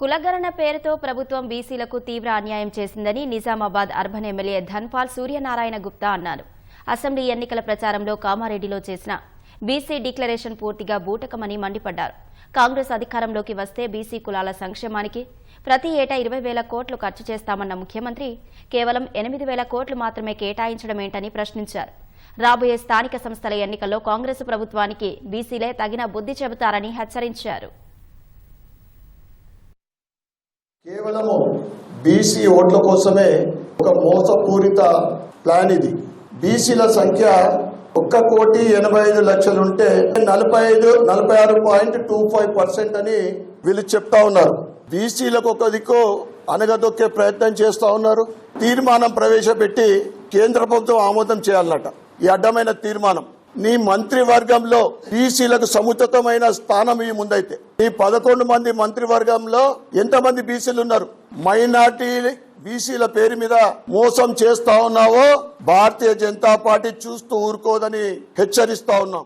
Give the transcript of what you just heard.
కులగణన పేరుతో ప్రభుత్వం బీసీలకు తీవ్ర అన్యాయం చేసిందని నిజామాబాద్ అర్బన్ ఎమ్మెల్యే ధన్పాల్ సూర్యనారాయణ గుప్తా అన్నారు. అసెంబ్లీ ఎన్నికల ప్రచారంలో కామారెడ్డిలో చేసిన బీసీ డిక్లరేషన్ పూర్తిగా బూటకమని మండిపడ్డారు. కాంగ్రెస్ అధికారంలోకి వస్తే బీసీ కులాల సంక్షేమానికి ప్రతి ఏటా ఇరవై వేల కోట్లు ఖర్చు చేస్తామన్న ముఖ్యమంత్రి కేవలం ఎనిమిది వేల కోట్లు మాత్రమే కేటాయించడమేంటని ప్రశ్నించారు. రాబోయే స్థానిక సంస్థల ఎన్నికల్లో కాంగ్రెస్ ప్రభుత్వానికి బీసీలే తగిన బుద్ధి చెబుతారని హెచ్చరించారు. కేవలము బీసీ ఓట్ల కోసమే ఒక మోసపూరిత ప్లాన్ ఇది. బీసీల సంఖ్య ఒక్క కోటి ఎనభై ఐదు లక్షలుంటే నలభై ఐదు నలభై ఆరు పాయింట్ టూ ఫైవ్ పర్సెంట్ అని వీళ్ళు చెప్తా ఉన్నారు. బీసీలకు ఒక దిక్కు అనగదొక్కే ప్రయత్నం చేస్తా ఉన్నారు. తీర్మానం ప్రవేశపెట్టి కేంద్ర ప్రభుత్వం ఆమోదం చేయాలన్నట ఈ అడ్డమైన తీర్మానం. నీ మంత్రివర్గంలో బీసీలకు సముచితమైన స్థానం ఈ ముందైతే. ఈ పదకొండు మంది మంత్రివర్గంలో ఎంతమంది బీసీలు ఉన్నారు? మైనార్టీ బీసీల పేరు మీద మోసం చేస్తా ఉన్నావో భారతీయ జనతా పార్టీ చూస్తూ ఊరుకోదని హెచ్చరిస్తా ఉన్నాం.